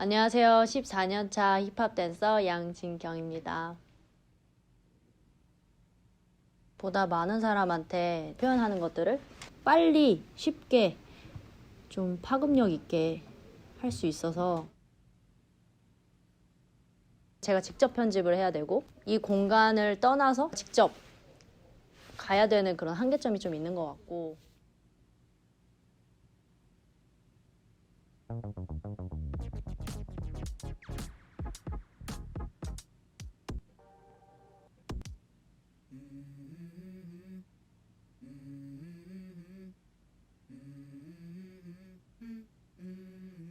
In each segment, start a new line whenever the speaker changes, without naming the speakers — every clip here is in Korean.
안녕하세요. 14년차 힙합 댄서 양진경입니다. 보다 많은 사람한테 표현하는 것들을 빨리 쉽게 좀 파급력 있게 할 수 있어서 제가 직접 편집을 해야 되고 이 공간을 떠나서 직접 가야 되는 그런 한계점이 좀 있는 것 같고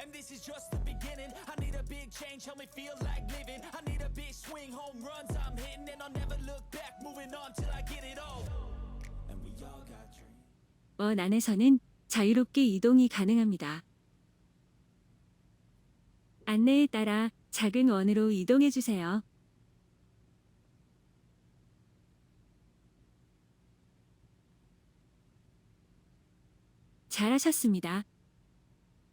and this is just the beginning. I need a big change, help me feel like living. I need a big swing, home runs I'm hitting, and I'll never look back. Moving on till I get it all. And we all got dreams.
원 안에서는 자유롭게 이동이 가능합니다. 안내에 따라 작은 원으로 이동해 주세요. 잘하셨습니다.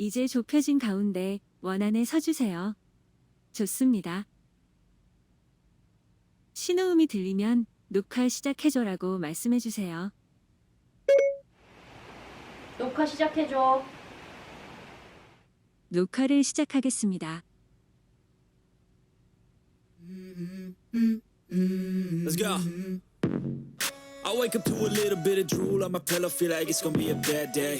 이제 좁혀진 가운데 원 안에 서주세요. 좋습니다. 신호음이 들리면 녹화 시작해줘라고 말씀해 주세요.
녹화 시작해줘.
녹화를 시작하겠습니다.
Let's go. I wake up to a little bit of drool on my pillow, feel like it's gonna be a bad day.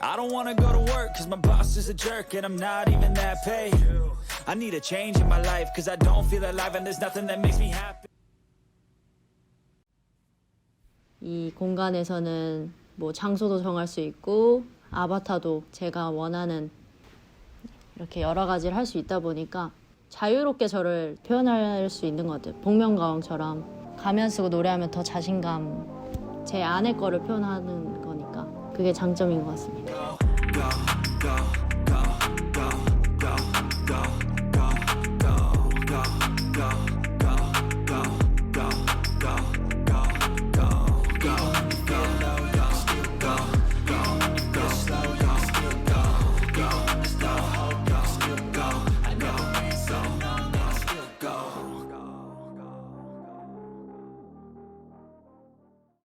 I don't wanna go to work, cause my boss is a jerk, and I'm not even that paid. I need a change in my life, cause I don't feel alive, and there's nothing that makes me happy.
이 공간에서는 뭐 장소도 정할 수 있고 아바타도 제가 원하는 이렇게 여러 가지를 할 수 있다 보니까 자유롭게 저를 표현할 수 있는 것 같아요. 복면가왕처럼 가면 쓰고 노래하면 더 자신감 제 안의 거를 표현하는 그게 장점인 것 같습니다.